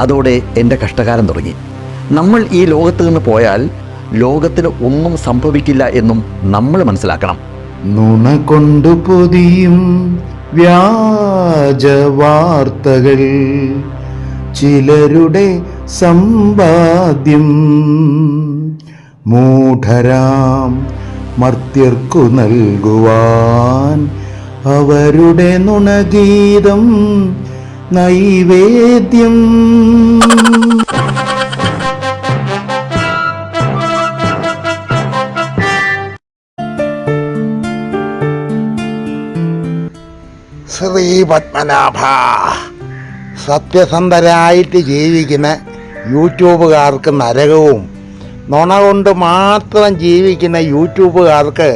അതോടെ എന്റെ കഷ്ടകാലം തുടങ്ങി. നമ്മൾ ഈ ലോകത്ത് നിന്ന് പോയാൽ ലോകത്തിന് ഒന്നും സംഭവിക്കില്ല എന്നും നമ്മൾ മനസ്സിലാക്കണം. നുണ കൊണ്ടു പൊതിയും വ്യാജ വാർത്തകൾ ചിലരുടെ സമ്പാദ്യം. മൂഢരാം മർത്യർക്കു നൽകുവാൻ അവരുടെ നുണഗീതം നൈവേദ്യം. ശ്രീ പത്മനാഭ സത്യസന്ധരായിട്ട് ജീവിക്കുന്ന യൂട്യൂബുകാർക്ക് നരകവും നുണ കൊണ്ട് മാത്രം ജീവിക്കുന്ന യൂട്യൂബുകാർക്ക്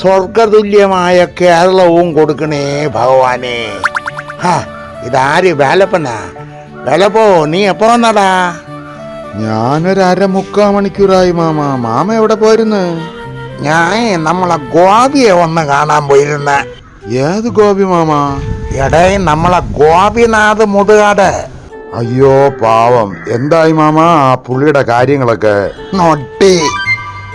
സ്വർഗതുല്യമായ കേരളവും കൊടുക്കണേ ഭഗവാനെ. ഹാ ഇതാര് വേലപ്പനാ? വേലപ്പോ നീ എപ്പോ വന്നടാ? ഞാനൊരു അര അരമുക്കാ മണിക്കൂറായി മാമ. മാമ എവിടെ പോയിരുന്നു? ഞാൻ നമ്മളെ ഗോപിയെ ഒന്ന് കാണാൻ പോയിരുന്ന. ഏത് ഗോപി മാമ? എടേ നമ്മളെ ഗോപിനാഥ് മുതുകാട്. അയ്യോ പാവം. എന്തായി മാമ ആ പുള്ളിയുടെ കാര്യങ്ങളൊക്കെ? നൊട്ടി.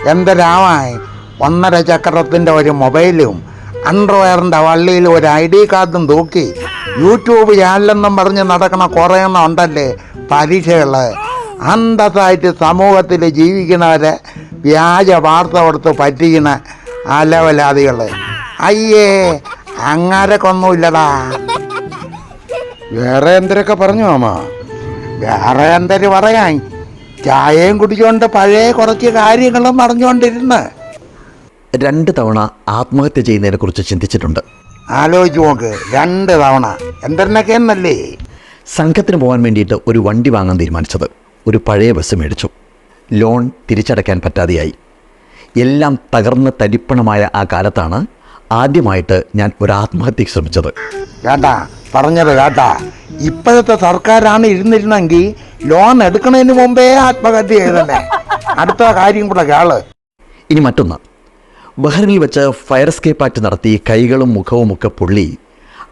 എന്തരാവാൻ? ഒന്നര ചക്രത്തിന്റെ ഒരു മൊബൈലും അണ്ടർവെയറിന്റെ വള്ളിയിൽ ഒരു ഐ ഡി കാർഡും തൂക്കി. യൂട്യൂബ് ചാനലെന്നും പറഞ്ഞ് നടക്കണ കുറേ എണ്ണം ഉണ്ടല്ലേ? പരീക്ഷകൾ. അന്തസ്സായിട്ട് സമൂഹത്തിൽ ജീവിക്കുന്നവരെ വ്യാജ വാർത്ത കൊടുത്ത് പറ്റിക്കുന്ന അലവലാദികൾ അയ്യേ അങ്ങാരക്കൊന്നുമില്ലടാ വേറെ എന്തൊക്കെ പറഞ്ഞു മാമ? വേറെ എന്തൊരു പറയാൻ? ചായയും കുടിച്ചുകൊണ്ട് പഴയ കുറച്ച് കാര്യങ്ങളും പറഞ്ഞുകൊണ്ടിരുന്ന് രണ്ട് തവണ ആത്മഹത്യ ചെയ്യുന്നതിനെക്കുറിച്ച് ചിന്തിച്ചിട്ടുണ്ട്. ആലോചിച്ച് നോക്ക് രണ്ട് തവണ. എന്തെന്നൊക്കെ എന്നല്ലേ? സംഘത്തിന് പോകാൻ വേണ്ടിയിട്ട് ഒരു വണ്ടി വാങ്ങാൻ തീരുമാനിച്ചത്. ഒരു പഴയ ബസ് മേടിച്ചു. ലോൺ തിരിച്ചടയ്ക്കാൻ പറ്റാതെയായി. എല്ലാം തകർന്ന് തരിപ്പണമായ ആ കാലത്താണ് ആദ്യമായിട്ട് ഞാൻ ഒരു ആത്മഹത്യക്ക് ശ്രമിച്ചത്. കേട്ടാ പറഞ്ഞത് കേട്ടാ ഇപ്പോഴത്തെ സർക്കാരാണ് ഇരുന്നിരുന്നെങ്കിൽ ലോൺ എടുക്കുന്നതിന് മുമ്പേ ആത്മഹത്യ ചെയ്തല്ലേ അടുത്ത കാര്യം കൂടെ കേൾ. ഇനി മറ്റൊന്ന്. ബഹ്റിനിൽ വെച്ച് ഫയർ എസ്കേപ്പ് ആക്ട് നടത്തി കൈകളും മുഖവും ഒക്കെ പൊള്ളി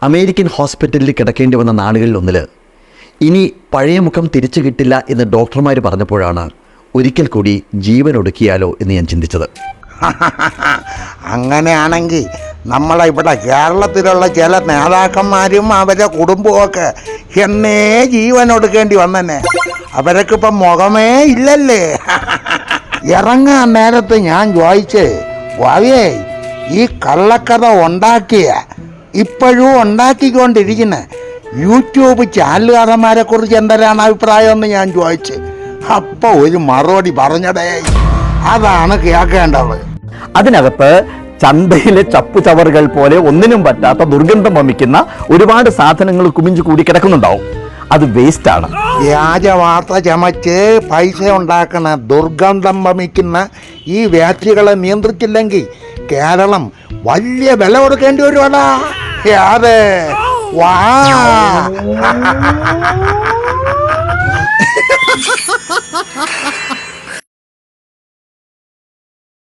അമേരിക്കൻ ഹോസ്പിറ്റലിൽ കിടക്കേണ്ടി വന്ന നാടുകളിൽ ഒന്നിൽ ഇനി പഴയ മുഖം തിരിച്ചു കിട്ടില്ല എന്ന് ഡോക്ടർമാർ പറഞ്ഞപ്പോഴാണ് ഒരിക്കൽ കൂടി ജീവൻ ഒടുക്കിയാലോ എന്ന് ഞാൻ ചിന്തിച്ചത്. അങ്ങനെയാണെങ്കിൽ നമ്മളെ ഇവിടെ കേരളത്തിലുള്ള ചില നേതാക്കന്മാരും അവരെ കുടുംബമൊക്കെ എന്നേ ജീവൻ ഒടുക്കേണ്ടി വന്നെ അവരൊക്കിപ്പം മുഖമേ ഇല്ലല്ലേ? ഇറങ്ങാൻ നേരത്ത് ഞാൻ ചോദിച്ച് വാവേ ഈ കള്ളക്കഥ ഉണ്ടാക്കിയ ഇപ്പോഴും ഉണ്ടാക്കിക്കൊണ്ടിരിക്കുന്ന യൂട്യൂബ് ചാനലുകാരന്മാരെ കുറിച്ച് എന്തെല്ലാം അഭിപ്രായം എന്ന് ഞാൻ ചോദിച്ച്. അപ്പൊ ഒരു മറുപടി പറഞ്ഞടേ അതാണ് കേൾക്കേണ്ടത്. അതിനകത്ത് ചന്തയിലെ ചപ്പുചവറുകൾ പോലെ ഒന്നിനും പറ്റാത്ത ദുർഗന്ധം വമിക്കുന്ന ഒരുപാട് സാധനങ്ങൾ കുമിഞ്ഞു കൂടി കിടക്കുന്നുണ്ടാവും. അത് വേസ്റ്റ് ആണ്. വ്യാജ വാർത്ത ചമച്ച് പൈസ ഉണ്ടാക്കുന്ന ദുർഗന്ധം വമിക്കുന്ന ഈ വ്യാധികളെ നിയന്ത്രിച്ചില്ലെങ്കിൽ കേരളം വലിയ വില കൊടുക്കേണ്ടി വരുവാടാ. അതെ വാ.